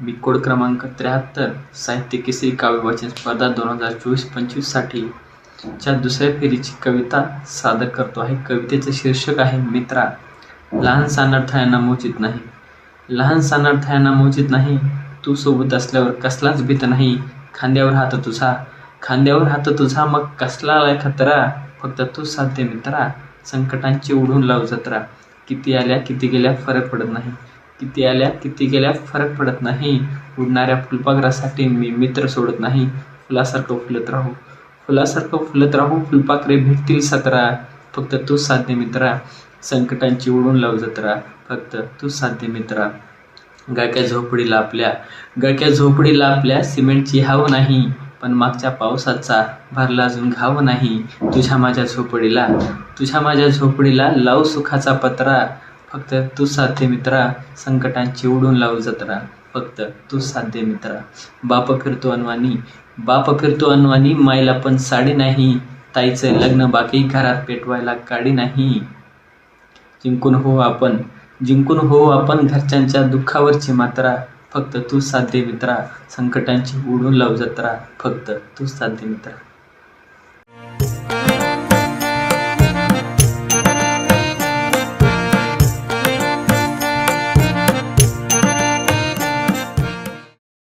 Code क्रमांक त्र्याहत्तर साहित्य केसरी काव्यवाचन स्पर्धा दोन हजार चोवीस पंचवीससाठी च्या दुसऱ्या फेरीची कविता सादर करतो आहे. कवितेचं शीर्षक आहे मित्रा लहान सानर्थायांना मोचित नाही. लहान सानर्थायांना मोचित नाही. तू सोबत असल्यावर कसलाच भीत नाही. खांद्यावर हात तुझा. खांद्यावर हात तुझा मग कसला आलाय खतरा? फक्त तू साध्य मित्रा. संकटांची उडून लाव जत्रा. किती आल्या किती गेल्या फरक पडत नाही. किती आल्या किती गेल्या फरक पडत नाही. उडणाऱ्या फुलपाखरासाठी मी मित्र सोडत नाही. फुलासारखं फुलत राहू. फुलासारखं फुलत राहू फुलपाखरे भेटतील सतरा. फक्त तू साध्य मित्रा. संकटांची उडून लाव जत्रा. फक्त तू साध्य मित्रा. गळक्या झोपडीला आपल्या गळक्या झोपडीला आपल्या सिमेंटची हाव नाही. पण मागच्या पावसाचा भरला अजून घाव नाही. तुझ्या माझ्या झोपडीला तुझ्या माझ्या झोपडीला लाव सुखाचा पत्रा. फक्त तू साध्य मित्रा संकटांची उडून लावू जत्रा. फक्त तू साध्य मित्रा. बाप फिरतो अनवानी बाप फिरतो अनवानी मायला पण साडी नाही. ताईचं लग्न बाकी घरात पेटवायला काडी नाही. जिंकून हो आपण जिंकून हो आपण घरच्यांच्या दुःखावरची मात्रा. फक्त तू साध्य मित्रा संकटांची उडून लावू जत्रा. फक्त तू साध्य मित्रा.